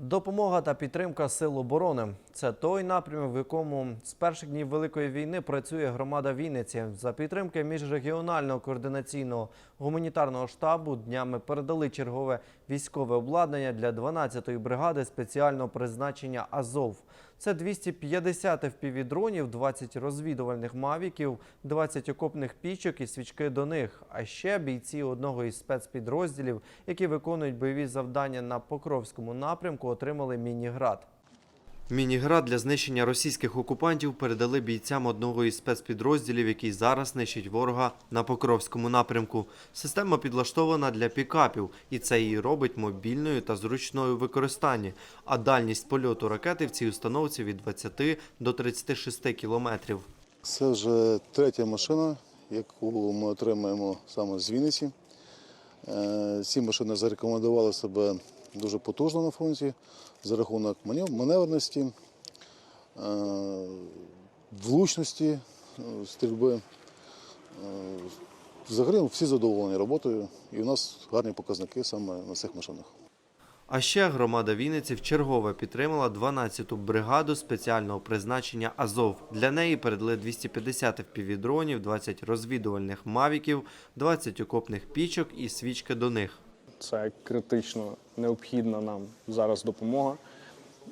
Допомога та підтримка сил оборони це той напрямок, в якому з перших днів великої війни працює громада Вінниці. За підтримки міжрегіонального координаційного гуманітарного штабу днями передали чергове військове обладнання для 12-ї бригади спеціального призначення Азов. Це 250 FPV-дронів, 20 розвідувальних мавіків, 20 окопних пічок і свічки до них. А ще бійці одного із спецпідрозділів, які виконують бойові завдання на Покровському напрямку, отримали міні-град. Міні-град для знищення російських окупантів передали бійцям одного із спецпідрозділів, який зараз нищить ворога на Покровському напрямку. Система підлаштована для пікапів, і це її робить мобільною та зручною в використанні. А дальність польоту ракети в цій установці від 20 до 36 кілометрів. Це вже третя машина, яку ми отримаємо саме з Вінниці. Е, Ці машини зарекомендували себе дуже потужно на фронті за рахунок манев- маневреності, е, влучності е, стрільби. Е, Взагалі всі задоволені роботою, і у нас гарні показники саме на цих машинах. А ще громада Вінниці вчергове підтримала 12-ту бригаду спеціального призначення Азов. Для неї передали 250 FPV-дронів, 20 розвідувальних мавіків, 20 окопних пічок і свічки до них. Це критично необхідна нам зараз допомога.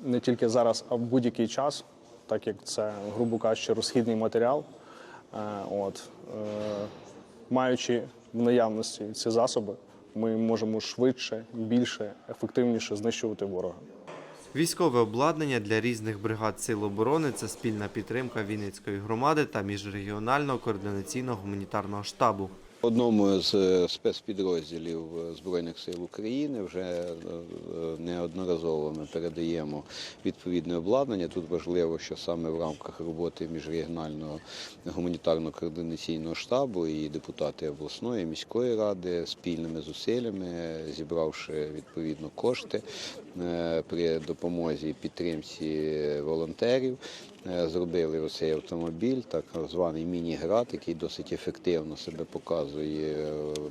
Не тільки зараз, а в будь-який час, так як це, грубо кажучи, розхідний матеріал. Е, От, е, маючи в наявності ці засоби, ми можемо швидше, більше, ефективніше знищувати ворога. Військове обладнання для різних бригад сил оборони це спільна підтримка Вінницької громади та міжрегіонального координаційного гуманітарного штабу. Одному з е, спецпідрозділів е, Збройних сил України вже е, неодноразово ми передаємо відповідне обладнання. Тут важливо, що саме в рамках роботи міжрегіонального гуманітарно координаційного штабу і депутати обласної і міської ради спільними зусиллями, зібравши відповідно кошти при допомозі і підтримці волонтерів. Зробили оцей автомобіль, так званий міні-град, який досить ефективно себе показує е,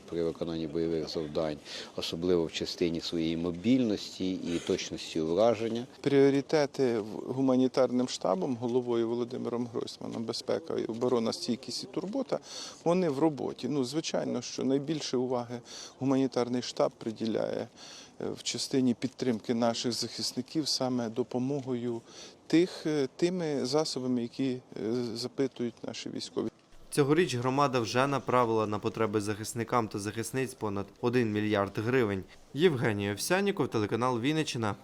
при виконанні бойових завдань, особливо в частині своєї мобільності і точності ураження. Пріоритети гуманітарним штабом, головою Володимиром Гройсманом, безпека, і оборона, стійкість і турбота, вони в роботі. Ну, звичайно, що найбільше уваги гуманітарний штаб приділяє е, в частині підтримки наших захисників саме допомогою тих, е, тими засобами, які запитують наші військові. Цьогоріч громада вже направила на потреби захисникам та захисниць понад 1 мільярд гривень. Євгеній Овсяніков, телеканал Вінниччина.